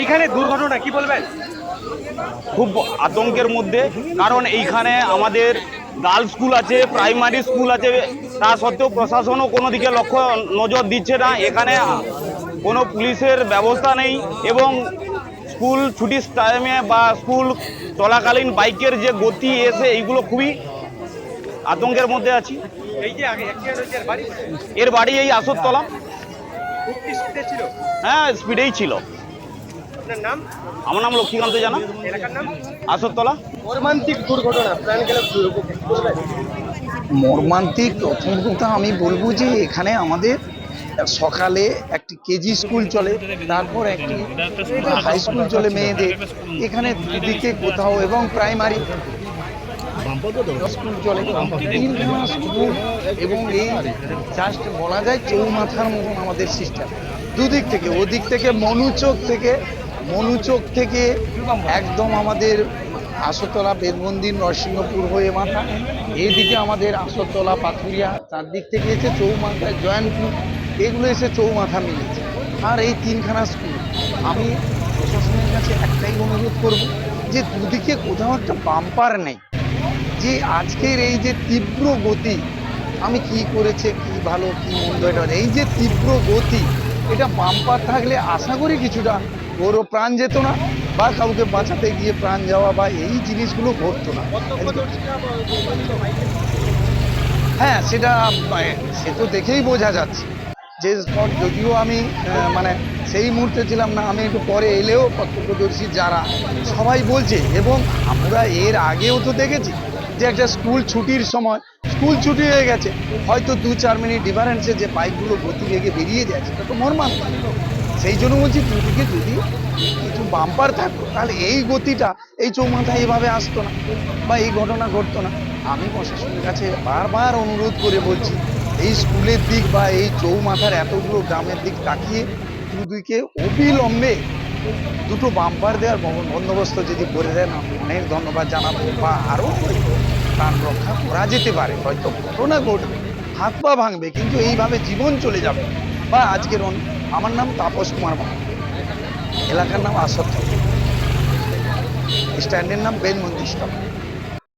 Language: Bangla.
এইখানে দুর্ঘটনা কি বলবেন? খুব আতঙ্কের মধ্যে কারণ এইখানে আমাদের গার্লস স্কুল আছে প্রাইমারি স্কুল আছে তা সত্ত্বেও প্রশাসনও কোনো দিকে লক্ষ্য নজর দিচ্ছে না। এখানে কোনো পুলিশের ব্যবস্থা নেই এবং স্কুল ছুটির টাইমে বা স্কুল চলাকালীন বাইকের যে গতি এসে এইগুলো খুবই আতঙ্কের মধ্যে আছি। এই যে এর বাড়ি এই আসরতলা। হ্যাঁ স্পিডেই ছিল। আপনার নাম? আমার নাম লক্ষ্মীকান্ত জানা। এলাকার নাম? আসরতলা মর্মান্তিক দুর্ঘটনা প্রাণ গেল মর্মান্তিক প্রথম কথা আমি বলব যে এখানে আমাদের সকালে একটি কেজি স্কুল চলে তারপর একটি হাই স্কুল চলে মেয়েদের। এখানে দুদিকে কোথাও এবং প্রাইমারি স্কুল চলে। স্কুল এবং এই জাস্ট বলা যায় চৌমাথার মতন আমাদের সিস্টেম। দুদিক থেকে ওদিক থেকে মনুচোক থেকে মনুচোক থেকে একদম আমাদের আশোতলা বেদমন্দির নরসিংহপুর হয়ে মাথা। এইদিকে আমাদের আশোতলা, পাথুরিয়া, চারদিক থেকে এসে চৌমাথা জয়নপুর এগুলো এসে চৌমাথা মিলেছে। আর এই তিনখানা স্কুল আমি প্রশাসনের কাছে একটাই অনুরোধ করব যে দুদিকে কোথাও একটা বাম্পার নেই। যে আজকের এই যে তীব্র গতি, আমি কি করেছে, কি ভালো, কি মন্দ এই যে তীব্র গতি, এটা বাম্পার থাকলে আশা করি কিছুটা ওরও প্রাণ যেত না বা কাউকে বাঁচাতে গিয়ে প্রাণ যাওয়া বা এই জিনিসগুলো ঘটতো না। হ্যাঁ সেটা আহ, সে তো দেখেই বোঝা যাচ্ছে। যে যদিও আমি মানে সেই মুহূর্তে ছিলাম না আমি একটু পরে এলেও প্রত্যক্ষদর্শী যারা সবাই বলছে এবং আমরা এর আগেও তো দেখেছি যে একটা স্কুল ছুটির সময় স্কুল ছুটি হয়ে গেছে হয়তো দু চার মিনিট ডিফারেন্সে যে বাইকগুলো গতি বেগে বেরিয়ে যাচ্ছে এটা তো মর্মান্তিক সেই জন্য বলছি দুদিকে যদি কিছু বাম্পার থাকতো, তাহলে এই গতিটা, এই চৌমাথায় এভাবে আসতো না বা এই ঘটনা ঘটতো না। আমি প্রশাসনের কাছে বারবার অনুরোধ করে বলছি, এই স্কুলের দিক বা এই চৌমাথার এতগুলো গ্রামের দিক তাকিয়ে দুদিকে অবিলম্বে দুটো বাম্পার দেওয়ার বন্দোবস্ত যদি করে দেন, আমি অনেক ধন্যবাদ জানাব বা আরও প্রাণ রক্ষা করা যেতে পারে। হয়তো ঘটনা ঘটবে, হাত পা ভাঙবে, কিন্তু এইভাবে জীবন চলে যাবে। বা আজকের আমার নাম তাপস কুমার মাহাতো। এলাকার নাম আসর স্ট্যান্ডের নাম বেলমন্দির স্টপ